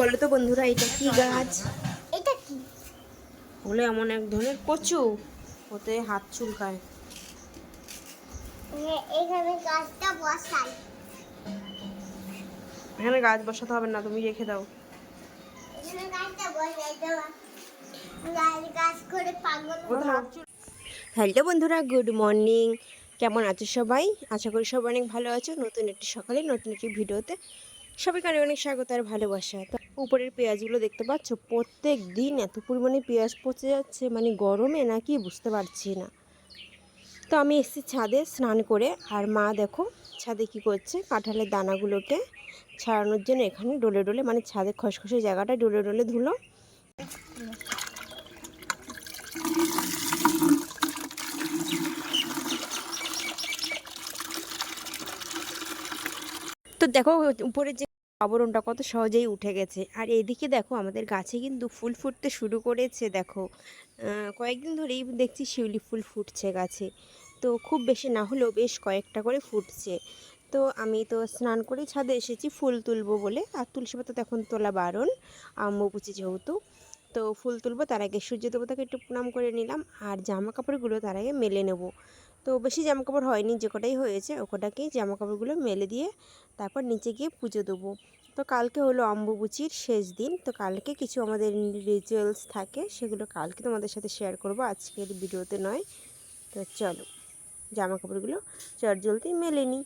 বলো তো বন্ধুরা এটা কি গাছ? এটা কি? বলে এমন এক ধরনের কচু ওতে হাত চুলকায়। এখানে গাছটা বসাই। এখানে গাছ বসাতে হবে না তুমি রেখে দাও। এখানে গাছটা বসাই দেওয়া গাছ গাছ করে পাগল হাত চুল হ্যালো বন্ধুরা গুড মর্নিং। কেমন আছো সবাই? আশা করি সবাই অনেক ভালো আছো। নতুন একটি সকালে নতুন একটি ভিডিওতে সবাইকে অনেক অনেক স্বাগত আর ভালোবাসা। তো উপরের পেঁয়াজগুলো দেখতে পাচ্ছ? প্রত্যেক দিন এত পরিমাণে পেঁয়াজ পচে যাচ্ছে মানে গরমে নাকি বুঝতে পারছি না। তো আমি এসেছি ছাদে স্নান করে, আর মা দেখো ছাদে কি করছে? কাঁঠালের দানাগুলোকে ছাড়ানোর জন্য এখানে ডলে ডলে মানে ছাদে খসখসে জায়গাটা ডলে ডলে ধুলো। তো দেখো উপরে যে আবরণটা কত সহজেই উঠে গেছে। আর এদিকে দেখো আমাদের গাছে কিন্তু ফুল ফুটতে শুরু করেছে, দেখো। কয়েকদিন ধরেই দেখছি শিউলি ফুল ফুটছে গাছে। তো খুব বেশি না হলেও বেশ কয়েকটা করে ফুটছে। তো আমি তো স্নান করে ছাদে এসেছি, ফুল তুলবো বলে। আর তুলসী পাতা এখন তোলা বারণ আম্মুপুচি যেহেতু। তো ফুল তুলবো, তার আগে সূর্য দেবতাকে একটু প্রণাম করে নিলাম। আর জামা কাপড়গুলো তার আগে মেলে নেব। তো বেশি জামা কাপড় হয়নি, যে কটাই হয়েছে ও কটাকেই জামা কাপড়গুলো মেলে দিয়ে তারপর নিচে গিয়ে পুজো দেবো। তো কালকে হলো অম্বুবুচির শেষ দিন, তো কালকে কিছু আমাদের রিচুয়ালস থাকে সেগুলো কালকে তোমাদের সাথে শেয়ার করব, আজকের ভিডিওতে নয়। তো চলো জামা কাপড়গুলো চট জলদি মেলে নিই।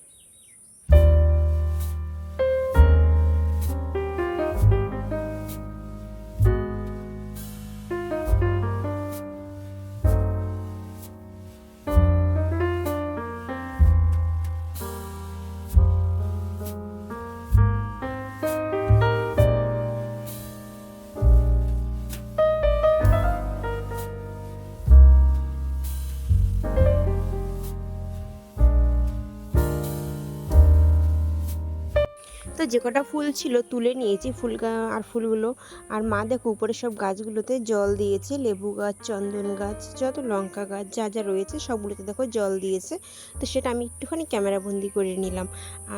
যে কটা ফুল ছিল তুলে নিয়েছি, ফুল আর ফুলগুলো। আর মা দেখো উপরে সব গাছগুলোতে জল দিয়েছে, লেবু গাছ, চন্দন গাছ, যত লঙ্কা গাছ যা যা রয়েছে সবগুলোতে দেখো জল দিয়েছে। তো সেটা আমি একটুখানি ক্যামেরা বন্দি করে নিলাম।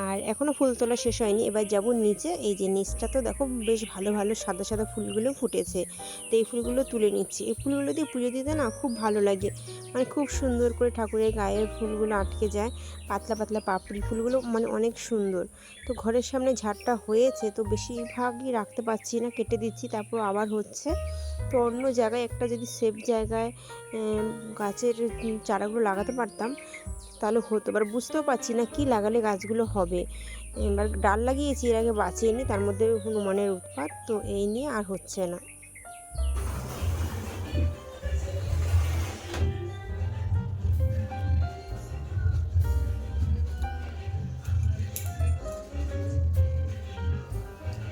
আর এখনও ফুল তোলা শেষ হয়নি, এবার যাব নিচে। এই যে নিচটা তো দেখো বেশ ভালো ভালো সাদা সাদা ফুলগুলো ফুটেছে। তো এই ফুলগুলো তুলে নিচ্ছি। এই ফুলগুলো দিয়ে পুজো দিতে না খুব ভালো লাগে। মানে খুব সুন্দর করে ঠাকুরের গায়ের ফুলগুলো আটকে যায়, পাতলা পাতলা পাপড়ি ফুলগুলো মানে অনেক সুন্দর। তো ঘরের সামনে ঝাড়টা হয়েছে, তো বেশিরভাগই রাখতে পারছি না, কেটে দিচ্ছি, তারপর আবার হচ্ছে। তো অন্য জায়গায় একটা যদি সেফ জায়গায় গাছের চারাগুলো লাগাতে পারতাম, তাহলে হতো। এবার বুঝতেও পারছি না কি লাগালে গাছগুলো হবে। এবার ডাল লাগিয়েছি, এর আগে বাঁচিয়ে তার মধ্যে হনুমানের উৎপাত, তো এই নিয়ে আর হচ্ছে না।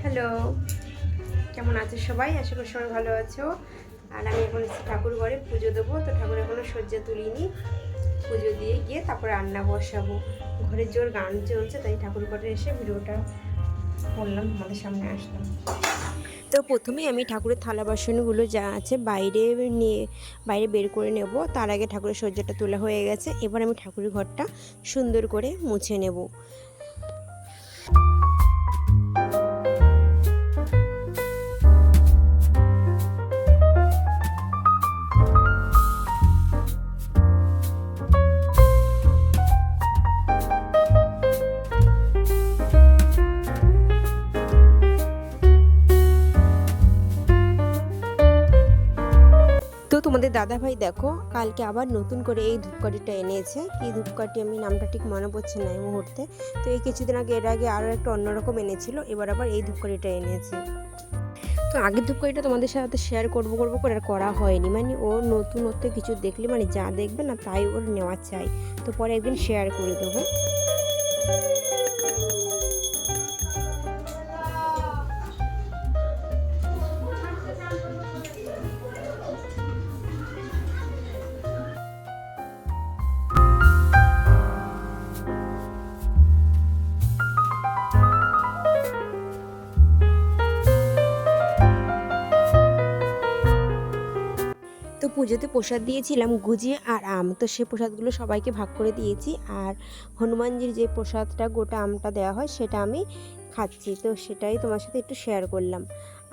হ্যালো। কেমন আছো সবাই? আশা করি সবাই ভালো আছো। আর আমি এখন এসেছি ঠাকুর ঘরে পুজো দেবো। তো ঠাকুর এখনও সজ্জা তুলিনি। পুজো দিয়ে গিয়ে তারপরে রান্না বসাবো। ঘরের জোর গান চলছে, তাই ঠাকুর ঘরে এসে ভিডিওটা করলাম, তোমাদের সামনে আসলাম। তো প্রথমে আমি ঠাকুরের থালা বাসনগুলো যা আছে বাইরে নিয়ে, বাইরে বের করে নেব। তার আগে ঠাকুরের সজ্জাটা তোলা হয়ে গেছে। এবার আমি ঠাকুরের ঘরটা সুন্দর করে মুছে নেব। তো তোমাদের দাদা ভাই দেখো, কালকে আবার নতুন করে এই ধূপকাঠিটা এনেছে। কি ধূপকাঠি আমি নামটা ঠিক মনে পড়ছে না এই মুহূর্তে। তো এই কিছুদিন আগে, এর আগে আরও একটা অন্যরকম এনেছিল, এবার আবার এই ধূপকাঠিটা এনেছে। তো আগের ধূপকাঠিটা তোমাদের সাথে শেয়ার করব করব করে আর করা হয়নি। মানে ও নতুনত্ব কিছু দেখলে মানে যা দেখবে না, তাই ওর নেওয়া চাই। তো পরে একদিন শেয়ার করে দেবো। পুজোতে প্রসাদ দিয়েছিলাম গুজিয়ে আর আম। তো সে প্রসাদগুলো সবাইকে ভাগ করে দিয়েছি আর হনুমানজির যে প্রসাদটা গোটা আমটা দেওয়া হয়, সেটা আমি খাচ্ছি। তো সেটাই তোমার সাথে একটু শেয়ার করলাম।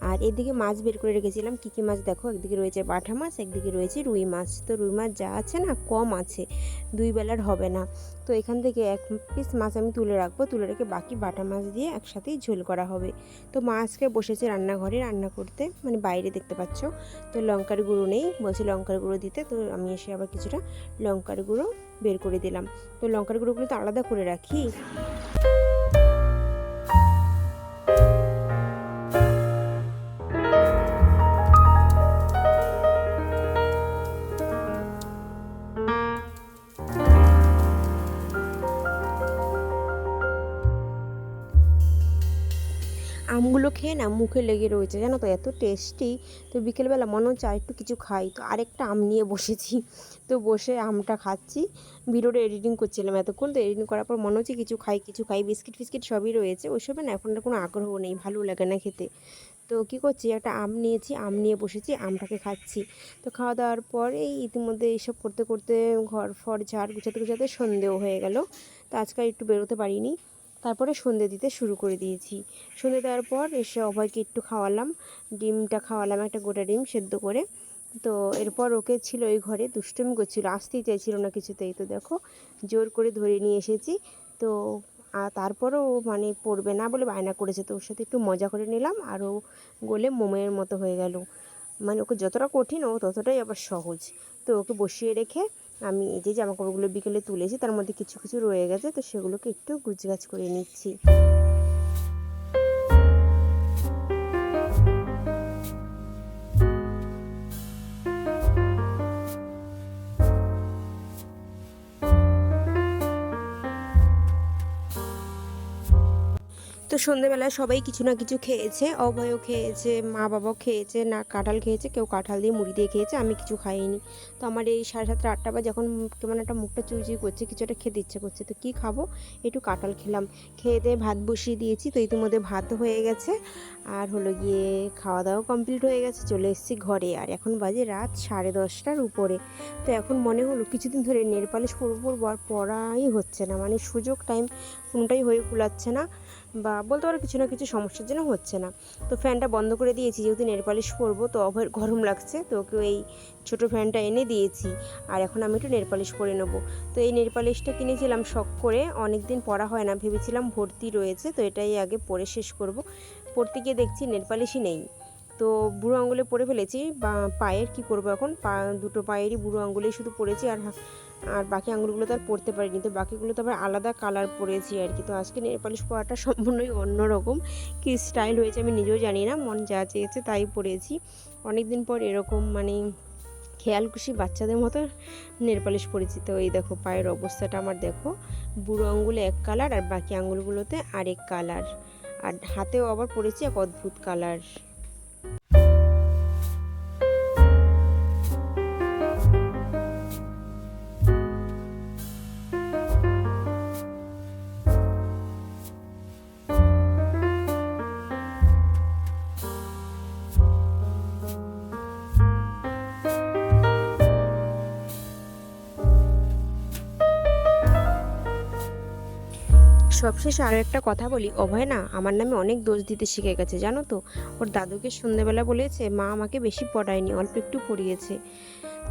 আর এদিকে মাছ বের করে রেখেছিলাম। কী কী মাছ দেখো? একদিকে রয়েছে বাটা মাছ, একদিকে রয়েছে রুই মাছ। তো রুই মাছ যা আছে না, কম আছে। দুই বেলার হবে না। তো এখান থেকে এক পিস মাছ আমি তুলে রাখব। তুলে রেখে বাকি বাটা মাছ দিয়ে একসাথেই ঝোল করা হবে। তো মা আজকে বসেছে রান্নাঘরে। রান্না করতে মানে বাইরে দেখতে পাচ্ছ। তো লঙ্কার গুঁড়ো নেই। বলছি লঙ্কার গুঁড়ো দিতে। তো আমি এসে আবার কিছুটা লঙ্কার গুঁড়ো বের করে দিলাম। তো লঙ্কার গুঁড়োগুলো তো আলাদা করে রাখি। আমগুলো খেয়ে না মুখে লেগে রয়েছে, জানো তো? এত টেস্টি তো বিকেলবেলা মনে হচ্ছে আর একটু কিছু খাই। তো আরেকটা আম নিয়ে বসেছি। তো বসে আমটা খাচ্ছি। ভিডিওটা এডিটিং করছিলাম এতক্ষণ। তো এডিটিং করার পর মনে হচ্ছে কিছু খাই কিছু খাই। বিস্কিট ফিস্কিট সবই রয়েছে। ওইসবে না এখন কোনো আগ্রহ নেই, ভালো লাগে না খেতে। তো কী করছি? একটা আম নিয়েছি, আম নিয়ে বসেছি, আমটাকে খাচ্ছি। তো খাওয়া দাওয়ার পর এই ইতিমধ্যে এইসব করতে করতে ঘর, ফর, ঝাড় গুছাতে গুছাতে সন্ধেও হয়ে গেল। তো আজকাল একটু বেরোতে পারিনি। তারপরে সন্ধে দিতে শুরু করে দিয়েছি। সন্ধে দেওয়ার পর এসে অভয়কে একটু খাওয়ালাম। ডিমটা খাওয়ালাম, একটা গোটা ডিম সেদ্ধ করে। তো এরপর ওকে ছিল ওই ঘরে, দুষ্টুমি করছিল, আসতেই চাইছিল না কিছুতেই। তো দেখো, জোর করে ধরে নিয়ে এসেছি। তো আর তারপরও মানে পড়বে না বলে বায়না করেছে। তো ওর সাথে একটু মজা করে নিলাম আর ও গোলে মোমের মতো হয়ে গেল। মানে ওকে যতটা কঠিন, ও ততটাই আবার সহজ। তো ওকে বসিয়ে রেখে আমি এই যে জামাকাপড়গুলো বিকেলে তুলেছি, তার মধ্যে কিছু কিছু রয়ে গেছে, তো সেগুলোকে একটু গুছগাছ করে নিচ্ছি। সন্ধেবেলায় সবাই কিছু না কিছু খেয়েছে, অভয়ও খেয়েছে মা বাবাও খেয়েছে, না কাঁঠাল খেয়েছে, কেউ কাঁঠাল দিয়ে মুড়ি দিয়ে খেয়েছে, আমি কিছু খাইনি। তো আমার এই সাড়ে সাতটা, আটটা বা যখন কেমন একটা মুখটা চুইচুই করছে, কিছু একটা খেতে ইচ্ছে করছে, তো কী খাব? একটু কাঁঠাল খেলাম। খেয়ে দিয়ে ভাত বসিয়ে দিয়েছি, তো ইতিমধ্যে ভাত হয়ে গেছে। আর হলো গিয়ে খাওয়া দাওয়া কমপ্লিট হয়ে গেছে, চলে এসেছি ঘরে। আর এখন বাজে রাত সাড়ে দশটার উপরে। তো এখন মনে হলো কিছুদিন ধরে নেল পালিশ পরবো পড়াই হচ্ছে না। মানে সুযোগ টাইম কোনোটাই হয়ে কুলাচ্ছে না। বা বলতে পারো কিছু না কিছু সমস্যার জন্য হচ্ছে না। তো ফ্যানটা বন্ধ করে দিয়েছি, যেহেতু নেল পালিশ পরবো তো অভার গরম লাগছে, তো ওকে এই ছোটো ফ্যানটা এনে দিয়েছি। আর এখন আমি একটু নেল পালিশ করে নেব। তো এই নেল পালিশটা কিনেছিলাম শখ করে অনেক দিন পরা হয় না, ভেবেছিলাম ভর্তি রয়েছে, তো এটাই আগে পরে শেষ করব। পড়তে গিয়ে দেখছি নেল পালিশই নেই। তো বুড়ো আঙুলে পরে ফেলেছি, বা পায়ের কি করব এখন? পা, দুটো পায়েরই বুড়ো আঙুলেই শুধু পরেছি আর আর বাকি আঙুলগুলো তো আর পরতে পারিনি। তো বাকিগুলো তো আবার আলাদা কালার পরেছি আর কি। তো আজকে নেল পালিশ পরাটা সম্পূর্ণই অন্যরকম। কি স্টাইল হয়েছে আমি নিজেও জানি না, মন যা চেয়েছে তাই পরেছি। অনেক দিন পর এরকম মানে খেয়াল খুশি বাচ্চাদের মতো নেল পালিশ পরেছি। তো এই দেখো পায়ের অবস্থাটা আমার দেখো। বুড়ো আঙুলে এক কালার আর বাকি আঙুলগুলোতে আরেক কালার। আর হাতেও আবার পরেছি এক অদ্ভুত কালার। সবশেষে আরও একটা কথা বলি। অভয় না আমার নামে অনেক দোষ দিতে শিখে গেছে জানো তো? ওর দাদুকে সন্ধ্যেবেলা বলেছে মা আমাকে বেশি পড়ায়নি অল্প একটু পড়িয়েছে।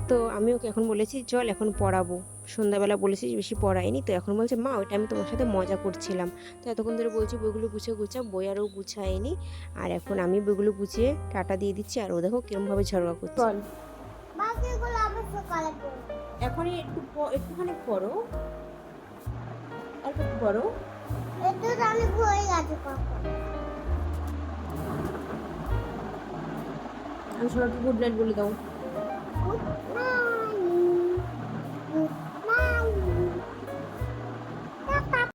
তো আমি ওকে এখন বলেছি চল এখন পড়াবো। সন্ধ্যাবেলা বলেছি বেশি পড়ায়নি। তো এখন বলছে মা ওইটা আমি তোমার সাথে মজা করছিলাম। তো এতক্ষণ ধরে বলছি বইগুলো গুছিয়ে গুছা বই আরও গুছায়নি। আর এখন আমি বইগুলো গুছিয়ে টাটা দিয়ে দিচ্ছি আর ও দেখো কিরমভাবে ঝগড়া করছে। চল। বাকিগুলো আবার সকালে পড়ব এখনই একটু একটুখানি পড়ো। অল্প একটু পড়ো। আমি সবাইকে গুড নাইট বলে দাও।